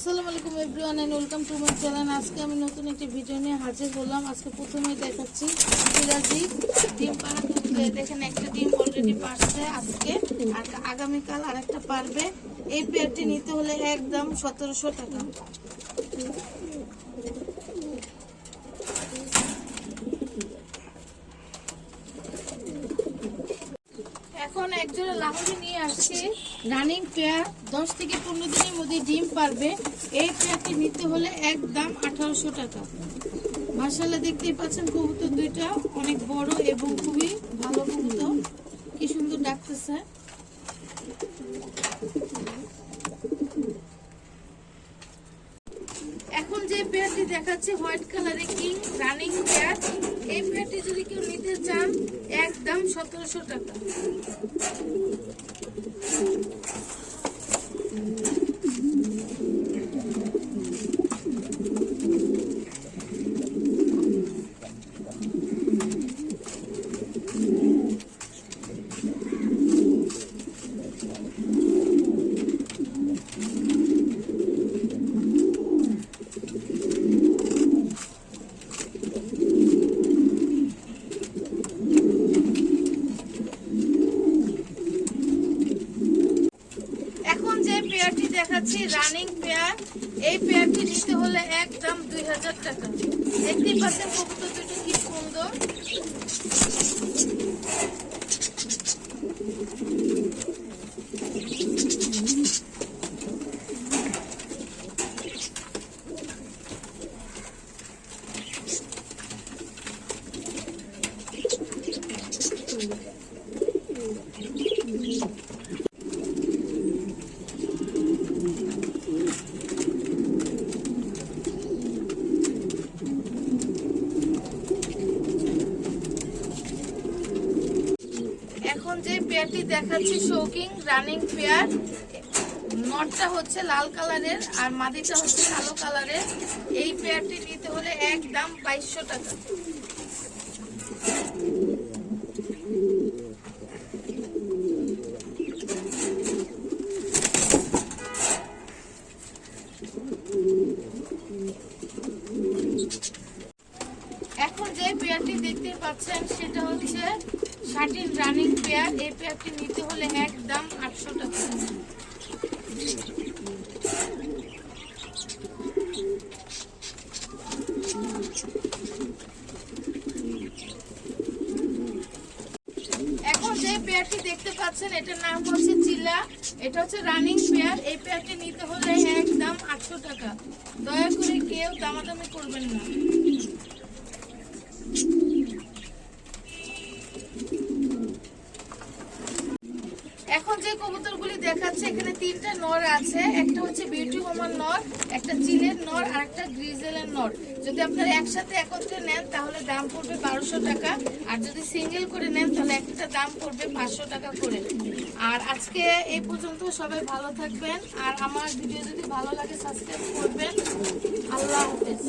আসসালামু আলাইকুম everyone and welcome to my channel আজকে আমি নতুন একটি ভিডিও নিয়ে হাজির হলাম। আজকে প্রথমেই দেখাচ্ছি সিরাজি ডিম পাড়া দুধে দেখেন একটা ডিম অলরেডি পারছে আজকে। আর আগামীকাল আরেকটা পারবে। এই পেয়ারটি নিতে হলে একদম সতেরোশো টাকা এখন একজোড়া লাহরি নিয়ে আসছি। রানিং পেয়ার দশ থেকে পনেরো দিনের মধ্যে ডিম পারবে। এই পেয়ারটি নিতে হলে একদম আঠারোশো টাকা। মার্শাল্লা দেখতেই পাচ্ছেন কবুতর দুইটা অনেক বড় এবং খুবই ভালো কবুতর। কি সুন্দর ডাকতেছে। এখন যে পেয়ারটি দেখাচ্ছে, হোয়াইট কালারে কিং, রানিং পেয়ার। এই পেয়ারটি যদি কেউ নিতে চান, একদম সতেরোশো টাকা এখন যে পেয়ারটি দেখাচ্ছি রানিং পেয়ার এই পেয়ারটি নিতে হলে একদম দুই হাজার টাকা। দেখতেই পাচ্ছেন কবুতর দুটি কি সুন্দর এখন যে পেয়ারটি দেখাচ্ছি শৌকিং রানিং পেয়ার। নটটা হচ্ছে লাল কালারের আর মাদিটা হচ্ছে কালো কালারের। এই পেয়ারটি নিতে হলে এক দাম বাইশশো টাকা। এখন যে পেয়ারটি দেখতে পাচ্ছেন, সেটা হচ্ছে শার্টিন রানিং পেয়ার এই পেয়ারটি নিতে হলে একদম আটশো টাকা। এখন যে পেয়ারটি দেখতে পাচ্ছেন, এটার নাম হচ্ছে চিল্লা এটা হচ্ছে রানিং পেয়ার এই পেয়ারটি নিতে হলে একদম আটশো টাকা। দয়া করে কেউ দামাদামি করবেন না এখন যে কবুতরগুলি দেখাচ্ছে, এখানে তিনটা নর আছে। একটা হচ্ছে বিউটি হোমার নর, একটা চিলের নর, আর একটা গ্রিজেলের নর। যদি আপনারা একসাথে একত্রে নেন, তাহলে দাম পড়বে বারোশো টাকা। আর যদি সিঙ্গেল করে নেন, তাহলে একটা দাম পড়বে পাঁচশো টাকা করে। আর আজকে এই পর্যন্ত সবাই ভালো থাকবেন। আর আমার ভিডিও যদি ভালো লাগে সাবস্ক্রাইব করবেন। আল্লাহ হাফেজ।